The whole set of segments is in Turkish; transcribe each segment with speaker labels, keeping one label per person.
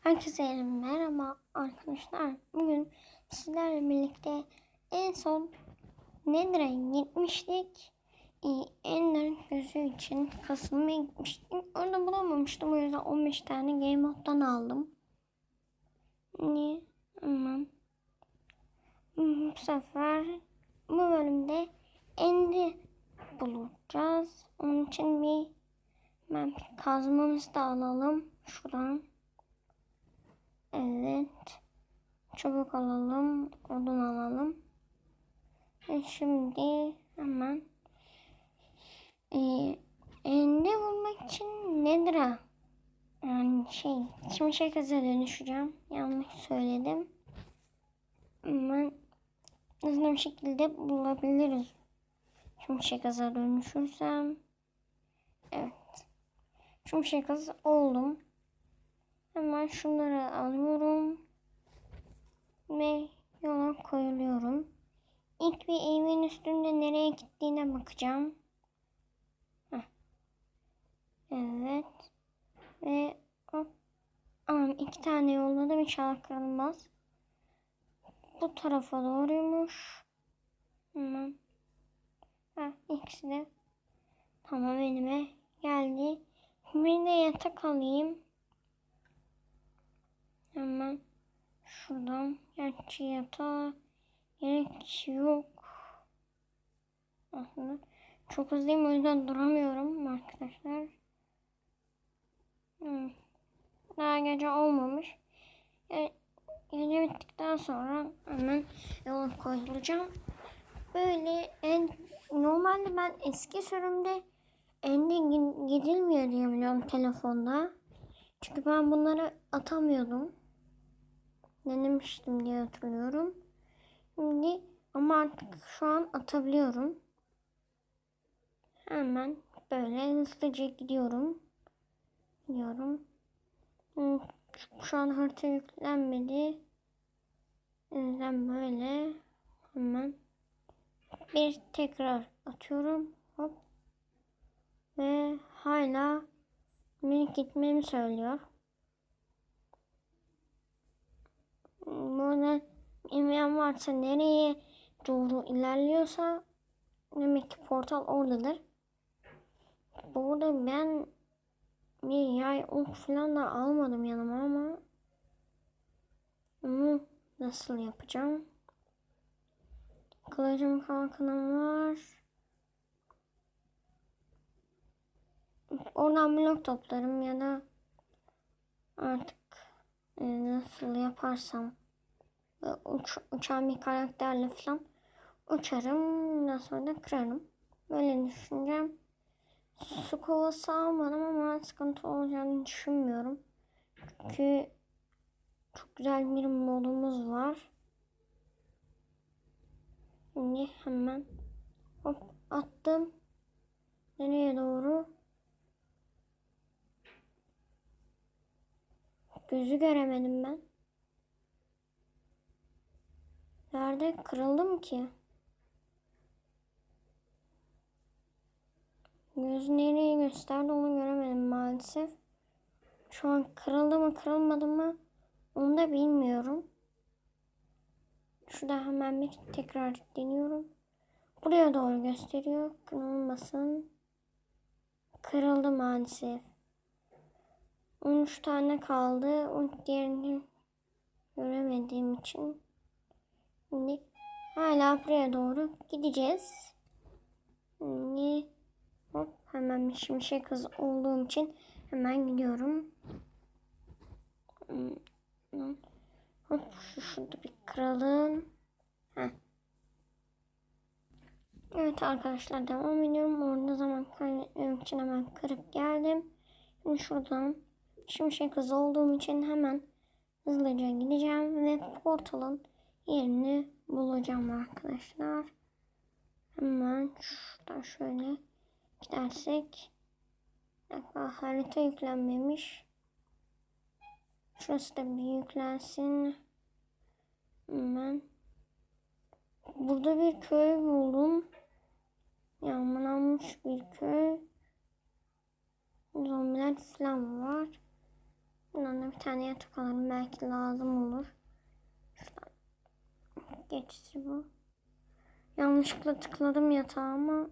Speaker 1: Herkese merhaba arkadaşlar. Bugün sizlerle birlikte en son Nether'a gitmiştik. Ee, Ender gözü için kasılmaya gitmiştim. Orada bulamamıştım. O yüzden 15 tane Game Mode'dan aldım. Niye? Aman. Bu sefer bu bölümde End'i bulacağız. Onun için bir ben kazmamızı da alalım. Şuradan. Evet. Çubuk alalım. Odun alalım. Ve şimdi hemen e, ende bulmak için nedir ha? Yani şey, şimşek hıza dönüşeceğim. Yanlış söyledim. Hemen hızlı bir şekilde bulabiliriz. Şimşek hıza dönüşürsem. Evet. Şimşek hızı oldum. Hemen şunları alıyorum. Ve yola koyuluyorum. İlk bir evin üstünde nereye gittiğine bakacağım. Heh. Evet. Ve hop. Anam iki tane yolladım. İnşallah kırılmaz. Bu tarafa doğruymuş. Hemen. Heh, ikisi de tamam elime geldi. Bir de yatak alayım. Hemen şuradan gerçi yatağa gerek yok. Aslında çok hızlıyım o yüzden duramıyorum arkadaşlar. Hmm. Daha gece olmamış. Yani gece bittikten sonra hemen yola koyulacağım. Böyle en normalde ben eski sürümde ende gidilmiyor diye biliyorum telefonda. Çünkü ben bunları atamıyordum denemiştim diye hatırlıyorum. Şimdi ama artık şu an atabiliyorum. Hemen böyle hızlıca gidiyorum. Gidiyorum. Şu an harita yüklenmedi. Yüzden böyle hemen bir tekrar atıyorum. Hop. Ve hala minik gitmemi söylüyor. Burada emeyen varsa nereye doğru ilerliyorsa demek ki portal oradadır. Burada ben bir yay ok falan da almadım yanıma ama bunu nasıl yapacağım? Kılıcım kalkanım var. Oradan blok toplarım ya da artık e, nasıl yaparsam uç, uçan bir karakterle falan uçarım. Ondan sonra da kırarım. Böyle düşüneceğim. Su kovası almadım ama sıkıntı olacağını düşünmüyorum. Çünkü çok güzel bir modumuz var. Şimdi hemen hop attım. Nereye doğru? Gözü göremedim ben. Nerede kırıldım ki? Göz nereyi gösterdi onu göremedim maalesef. Şu an kırıldı mı kırılmadı mı onu da bilmiyorum. Şurada hemen bir tekrar deniyorum. Buraya doğru gösteriyor. Kırılmasın. Kırıldı maalesef. 13 tane kaldı. O diğerini göremediğim için. Hala buraya doğru gideceğiz. Şimdi hop hemen şimşek hız olduğum için hemen gidiyorum. Hop şu şurada bir kıralım. Heh. Evet arkadaşlar devam ediyorum. Orada zaman kaybetmemek için hemen kırıp geldim. Şimdi şuradan şimşek hız olduğum için hemen hızlıca gideceğim ve portalın yerini bulacağım arkadaşlar. Hemen şuradan şöyle gidersek Dakika, harita yüklenmemiş. Şurası da bir yüklensin. Hemen. Burada bir köy buldum. Yağmalanmış bir köy. Zombiler falan var. Bundan da bir tane yatak alırım. Belki lazım olur. Geçti bu. Yanlışlıkla tıkladım yatağa ama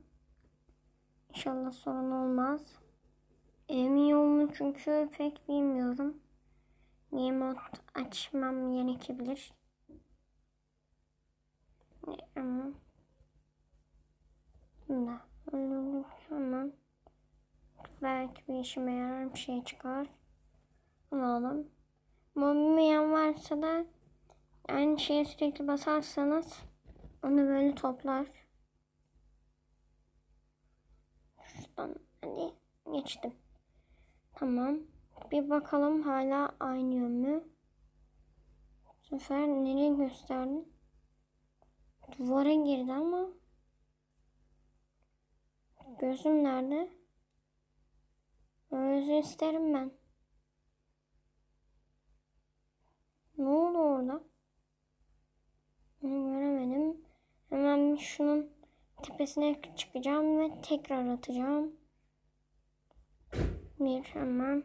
Speaker 1: inşallah sorun olmaz. Emin yolunu çünkü pek bilmiyorum. Mode açmam gerekebilir. Ama da öldürdük hemen. Belki bir işime yarar bir şey çıkar. Alalım. Mobilmeyen varsa da aynı şeye sürekli basarsanız onu böyle toplar. Şuradan hadi geçtim. Tamam. Bir bakalım hala aynı yön mü? Bu sefer nereye gösterdi? Duvara girdi ama gözüm nerede? Gözü isterim ben. Ne oldu orada? Onu göremedim. Hemen şunun tepesine çıkacağım ve tekrar atacağım. Bir hemen.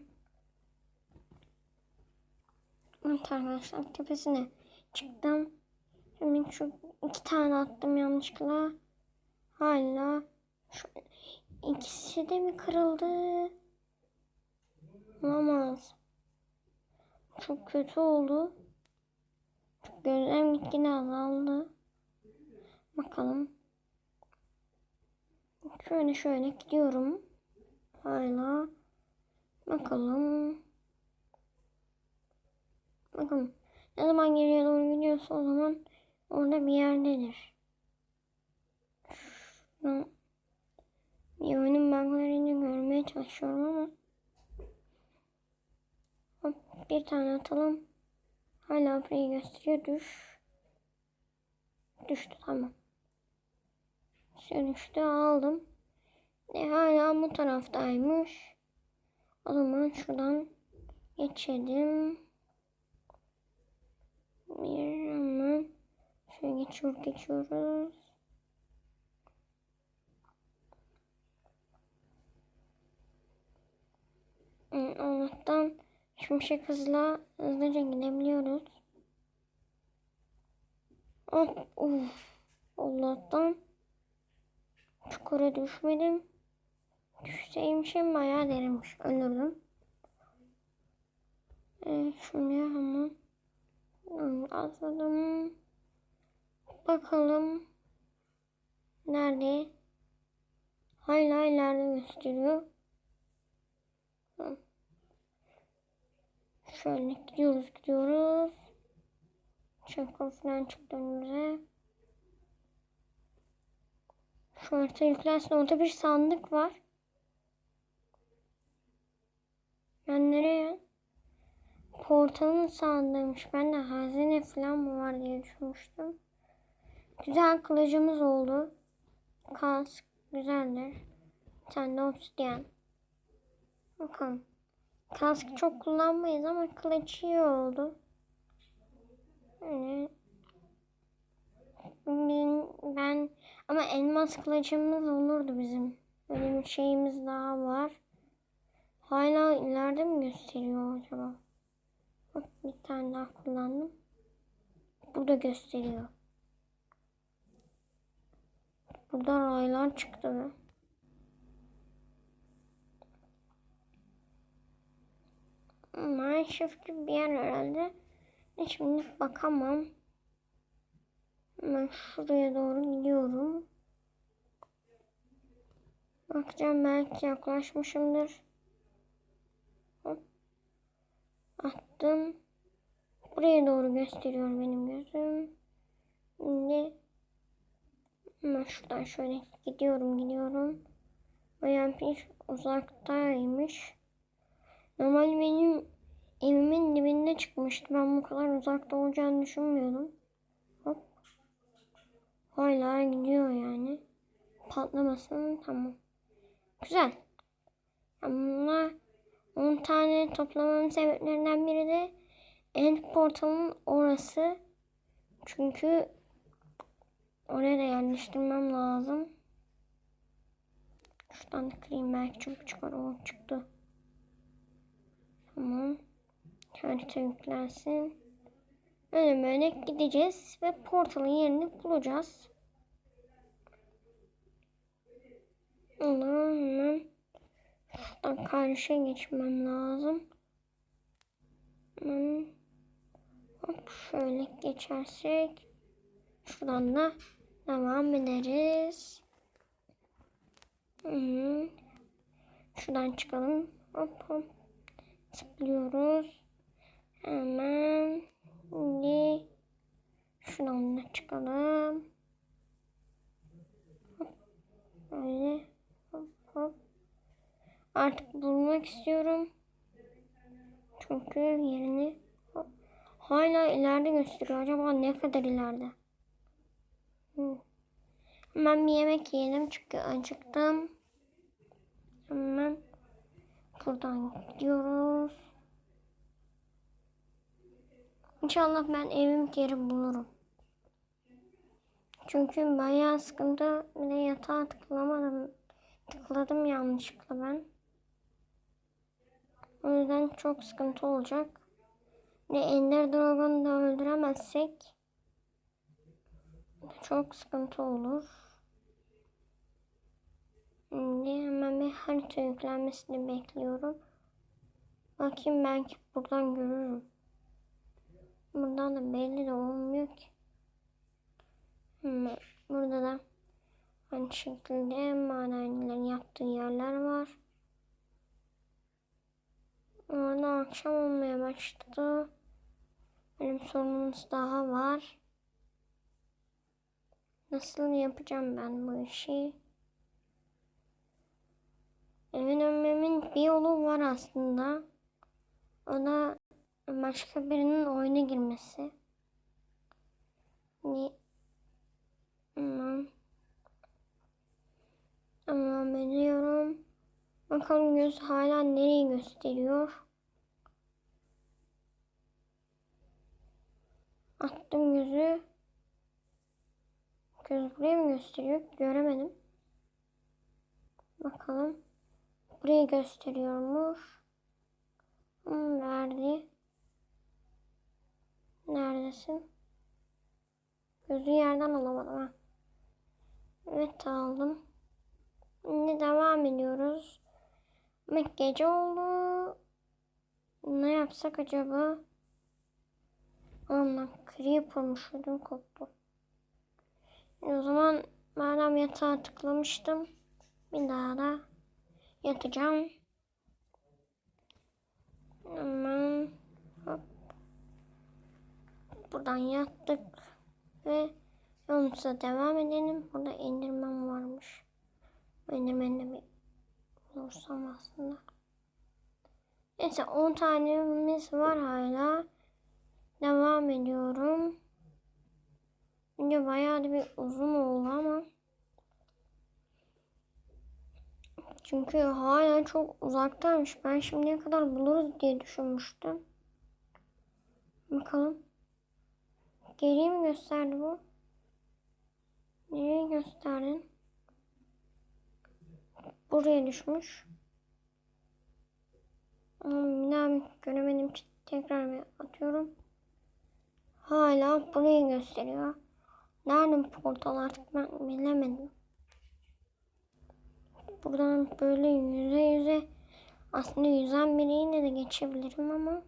Speaker 1: Evet arkadaşlar tepesine çıktım. Hemen şu iki tane attım yanlışlıkla. Hala şu ikisi de mi kırıldı? Olamaz. Çok kötü oldu. Gözlem gitgide azaldı. Bakalım. Şöyle şöyle gidiyorum. Hala. Bakalım. Bakın. Ne zaman geriye doğru gidiyorsa o zaman orada bir yerdedir. Şunu bir oyunun buglarını görmeye çalışıyorum ama Hop, bir tane atalım. Hala free gösteriyor. Düş. Düştü tamam. Düştü aldım. E, hala bu taraftaymış. O zaman şuradan geçelim. Bir hemen şöyle geçiyor geçiyoruz. Hmm, Allah'tan şimşek hızla hızlıca gidebiliyoruz. Hop, uf. Allah'tan çukura düşmedim. Düşseymişim bayağı derinmiş. Ölürdüm. Evet, şuraya hemen atladım. Bakalım. Nerede? Hala ileride gösteriyor. Şöyle gidiyoruz gidiyoruz. Çakıl falan çıktı önümüze. Şu harita yüklensin. Orada bir sandık var. Ben nereye? Portalın sandığıymış. Ben de hazine falan mı var diye düşünmüştüm. Güzel kılıcımız oldu. Kask güzeldir. Tane de obsidian. Bakalım. Kask çok kullanmayız ama kılıç iyi oldu. Ben, ben ama elmas kılıcımız olurdu bizim. Öyle bir şeyimiz daha var. Hala ileride mi gösteriyor acaba? Bir tane daha kullandım. Burada gösteriyor. Burada raylar çıktı mı? Mineshaft gibi bir yer herhalde. Ne Şimdi bakamam. Hemen şuraya doğru gidiyorum. Bakacağım belki yaklaşmışımdır. Hop. Attım. Buraya doğru gösteriyor benim gözüm. Şimdi hemen şuradan şöyle gidiyorum gidiyorum. Bir uzaktaymış. Normal benim evimin dibinde çıkmıştı. Ben bu kadar uzakta olacağını düşünmüyordum. Hop. Hala gidiyor yani. Patlamasın tamam. Güzel. Ama 10 tane toplamamın sebeplerinden biri de end portalın orası. Çünkü oraya da yerleştirmem lazım. Şuradan da kırayım belki çok çıkar. O çıktı. Tamam. Harita yüklensin. Öyle böyle gideceğiz ve portalın yerini bulacağız. Onu hemen şuradan karşıya geçmem lazım. Hemen hop şöyle geçersek şuradan da devam ederiz. -hı. Şuradan çıkalım. Hop hop. Tıklıyoruz. Hemen şimdi şuradan da çıkalım. Böyle hop hop. Artık bulmak istiyorum. Çünkü yerini hala ileride gösteriyor. Acaba ne kadar ileride? Hemen bir yemek yiyelim çünkü acıktım. Hemen buradan gidiyoruz. İnşallah ben evim geri bulurum. Çünkü bayağı sıkıntı. Bir de yatağa tıklamadım. Tıkladım yanlışlıkla ben. O yüzden çok sıkıntı olacak. Ve Ender Dragon'u da öldüremezsek çok sıkıntı olur. Şimdi hemen bir harita yüklenmesini bekliyorum. Bakayım belki buradan görürüm. Buradan da belli de olmuyor ki. Hemen burada da aynı şekilde madenlerin yaptığı yerler var. Orada akşam olmaya başladı. Benim sorunumuz daha var. Nasıl yapacağım ben bu işi? Evin önmemin bir yolu var aslında. O da başka birinin oyuna girmesi. Ni tamam. Tamam ediyorum. Bakalım göz hala nereyi gösteriyor. Attım gözü. Göz buraya mı gösteriyor? Göremedim. Bakalım. Burayı gösteriyormuş. Hmm, verdi. Neredesin? Gözü yerden alamadım ha. Evet aldım. Şimdi devam ediyoruz. Ama gece oldu. Ne yapsak acaba? Allah creeper'mış ödüm koptu. O zaman madem yatağa tıklamıştım. Bir daha da yatacağım. Hop. Buradan yattık ve yolumuza devam edelim. Burada indirmem varmış. Endirmenle bir bulursam aslında. Neyse 10 tanemiz var hala. Devam ediyorum. Video bayağı da bir uzun oldu ama Çünkü hala çok uzaktaymış. Ben şimdiye kadar buluruz diye düşünmüştüm. Bakalım. Geriye mi gösterdi bu? Nereye gösterdin? Buraya düşmüş. Daha göremedim için tekrar bir atıyorum. Hala burayı gösteriyor. Nerede portal artık ben bilemedim. Buradan böyle yüze yüze aslında yüzen biriyle de geçebilirim ama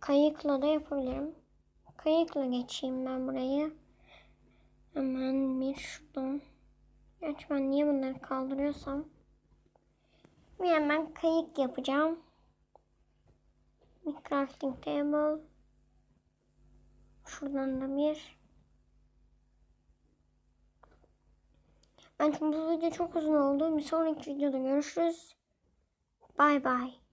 Speaker 1: kayıkla da yapabilirim. Kayıkla geçeyim ben burayı. Hemen bir şuradan. Gerçi ben niye bunları kaldırıyorsam. Bir hemen kayık yapacağım. Bir crafting table. Şuradan da bir. Bence bu video çok uzun oldu. Bir sonraki videoda görüşürüz. Bay bay.